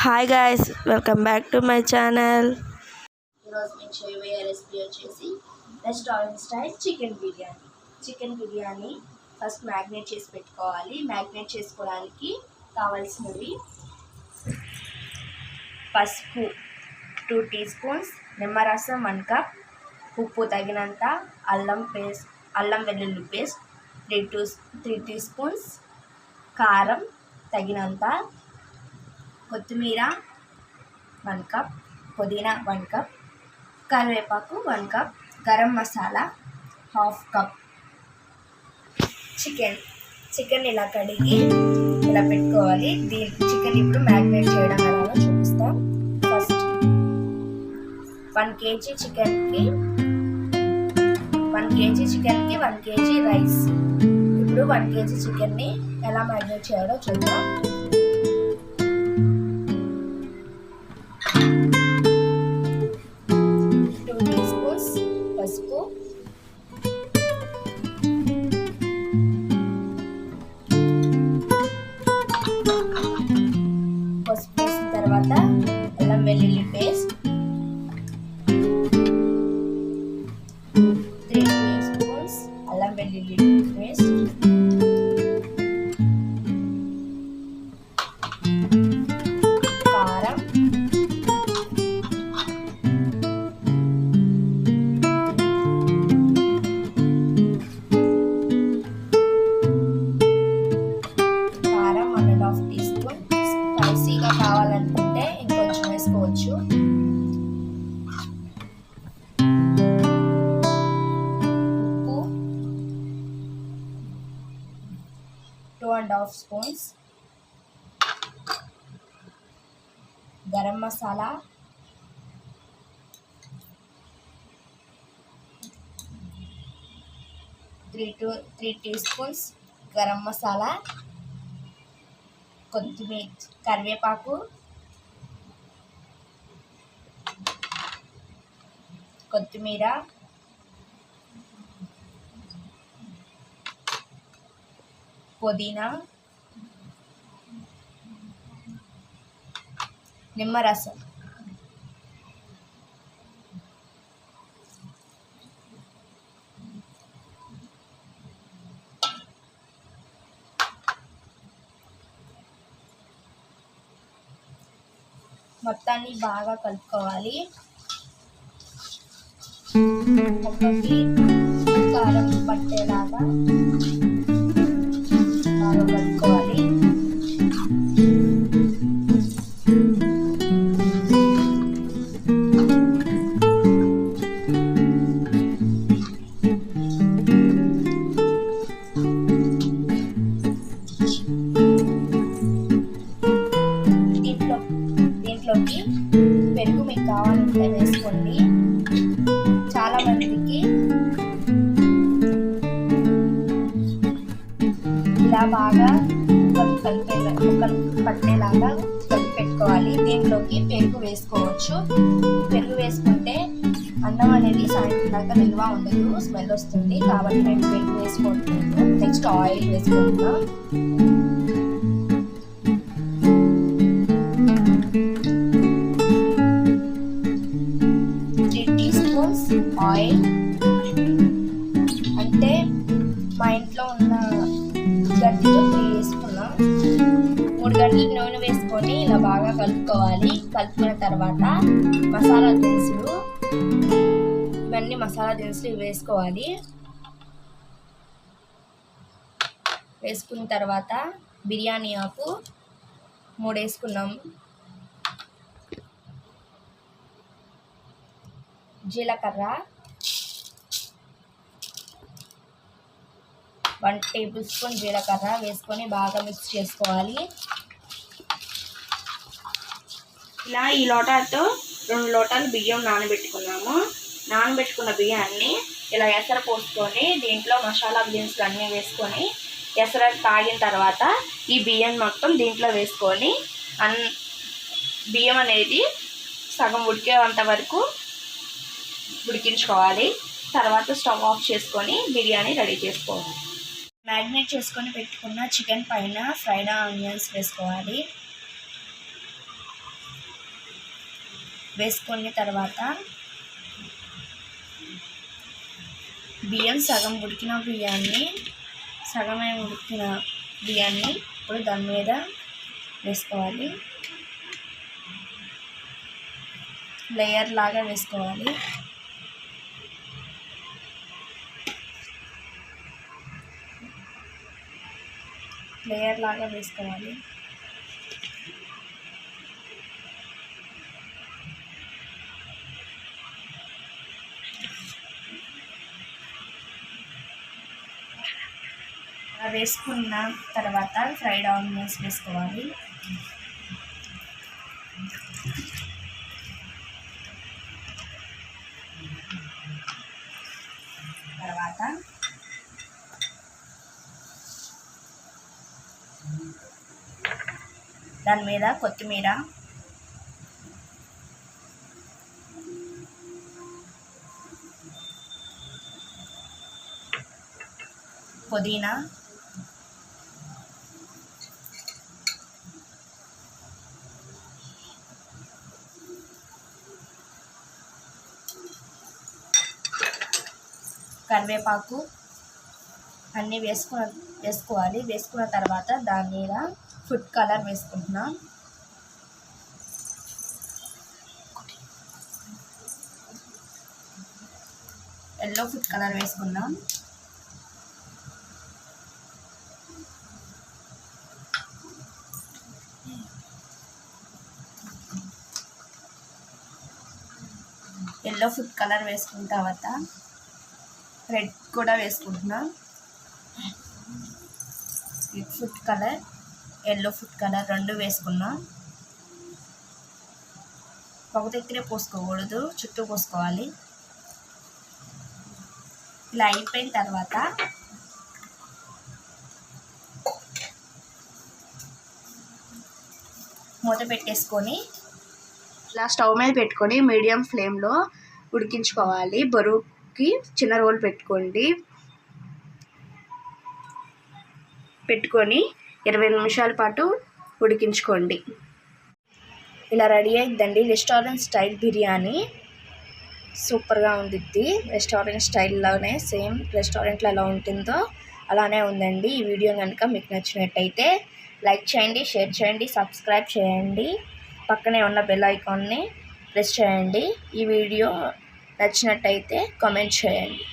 Hi guys welcome back to my channel ఈరోజు నేను చేయబోయే రెసిపీ వచ్చేసి restaurant style chicken biryani chicken biryani first marinate చేసి పెట్టుకోవాలి. మ్యాగ్నేట్ చేసుకోవడానికి కావాల్సినవి పసుపు టూ టీ స్పూన్స్ నిమ్మరసం వన్ కప్ ఉప్పు తగినంత అల్లం పేస్ట్ అల్లం వెల్లుల్లి paste three two three teaspoons కారం తగినంత కొత్తిమీర వన్ కప్ పుదీనా వన్ కప్ కరివేపాకు one cup garam masala half cup. Chicken chicken ఇలా కడిగి ఇలా పెట్టుకోవాలి. దీని చికెన్ ఇప్పుడు మ్యారినేట్ చేయడం ఎలాగో చూపిస్తాం. ఫస్ట్ వన్ కేజీ చికెన్కి వన్ కేజీ చికెన్కి వన్ కేజీ రైస్. ఇప్పుడు వన్ కేజీ చికెన్ని ఎలా మ్యారినేట్ చేయాలో చూద్దాం. పసుపు వేసిన తర్వాత అల్లం వెల్లుల్లి paste two and half spoons garam masala three two three teaspoons garam masala కొత్తిమీర కరివేపాకు కొత్తిమీర పుదీనా నిమ్మరసం. మొత్తాన్ని బాగా కలుపుకోవాలి. ముక్కకి కారం పట్టేలాగా ఇలా బాగా ముక్కలు కలిపే ముక్కలు పట్టేలాగా కలిపి పెట్టుకోవాలి. దీంట్లోకి పెరుగు వేసుకోవచ్చు. పెరుగు వేసుకుంటే అన్నం అనేది సాయంత్రం దాకా నిల్వ ఉండదు. స్మెల్ వస్తుంది కాబట్టి నేను పెరుగు వేసుకుంటున్నాను. నెక్స్ట్ ఆయిల్ వేసుకుంటున్నాను ఆయిల్. అంటే మా ఇంట్లో ఉన్న గడ్డితో వేసుకున్నాం. మూడు గంటలు నూనె వేసుకొని ఇలా బాగా కలుపుకోవాలి. కలుపుకున్న తర్వాత మసాలా దినుసులు ఇవన్నీ మసాలా దినుసులు ఇవి వేసుకోవాలి. వేసుకున్న తర్వాత బిర్యానీ ఆకు మూడు వేసుకున్నాం. జీలకర్ర వన్ టేబుల్ స్పూన్ జీలకర్ర వేసుకొని బాగా మిక్స్ చేసుకోవాలి. ఇలా ఈ లోటాతో రెండు లోటాలు బియ్యం నానబెట్టుకున్నాము. నానబెట్టుకున్న బియ్యాన్ని ఇలా ఎసర పోసుకొని దీంట్లో మసాలా దినుసులు అన్నీ వేసుకొని ఎసర తాగిన తర్వాత ఈ బియ్యం మొత్తం దీంట్లో వేసుకొని అన్ బియ్యం అనేది సగం ఉడికేంత వరకు ఉడికించుకోవాలి. తర్వాత స్టవ్ ఆఫ్ చేసుకొని బిర్యానీ రెడీ చేసుకోవాలి. మ్యారినేట్ చేసుకొని పెట్టుకున్న చికెన్ పైన ఫ్రైడ్ ఆనియన్స్ వేసుకోవాలి. వేసుకున్న తర్వాత బియ్యం సగం ఉడికిన బియ్యాన్ని సగమే ఉడికిన బియ్యాన్ని ఇప్పుడు దాని మీద వేసుకోవాలి. లేయర్ లాగా వేసుకోవాలి. లేయర్ లాగా వేసుకోవాలి. వేసుకున్న తర్వాత ఫ్రైడ్ ఆనియన్స్ వేసుకోవాలి తర్వాత దాని మీద కొత్తిమీర. పుదీనా. కరివేపాకు అన్నీ వేసుకున్న వేసుకోవాలి. వేసుకున్న తర్వాత దాని మీద ఫుడ్ కలర్ వేసుకుంటున్నా. ఎల్లో ఫుడ్ కలర్ వేసుకుందాం. ఎల్లో ఫుడ్ కలర్ వేసుకున్న తర్వాత రెడ్ కూడా వేసుకుంటున్నాం. Red food colour. Yellow food colour రెండు వేసుకున్నాం. ఒక దగ్గరే పోసుకోకూడదు చుట్టూ పోసుకోవాలి. ఇలా అయిపోయిన తర్వాత మూత పెట్టేసుకొని ఇలా స్టవ్ మీద పెట్టుకొని మీడియం ఫ్లేమ్లో ఉడికించుకోవాలి. బరువుకి చిన్న రోల్ పెట్టుకోండి. పెట్టుకొని ఇరవై నిమిషాల పాటు ఉడికించుకోండి. ఇలా రెడీ అయిద్దండి. Restaurant style biryani. సూపర్గా ఉండిద్ది. రెస్టారెంట్ స్టైల్లోనే సేమ్ రెస్టారెంట్లో ఎలా ఉంటుందో అలానే ఉందండి. ఈ వీడియో కనుక మీకు నచ్చినట్టయితే లైక్ చేయండి షేర్ చేయండి సబ్స్క్రైబ్ చేయండి. పక్కనే ఉన్న బెల్ ఐకాన్ని ప్రెస్ చేయండి. ఈ వీడియో నచ్చినట్టయితే కామెంట్ చేయండి.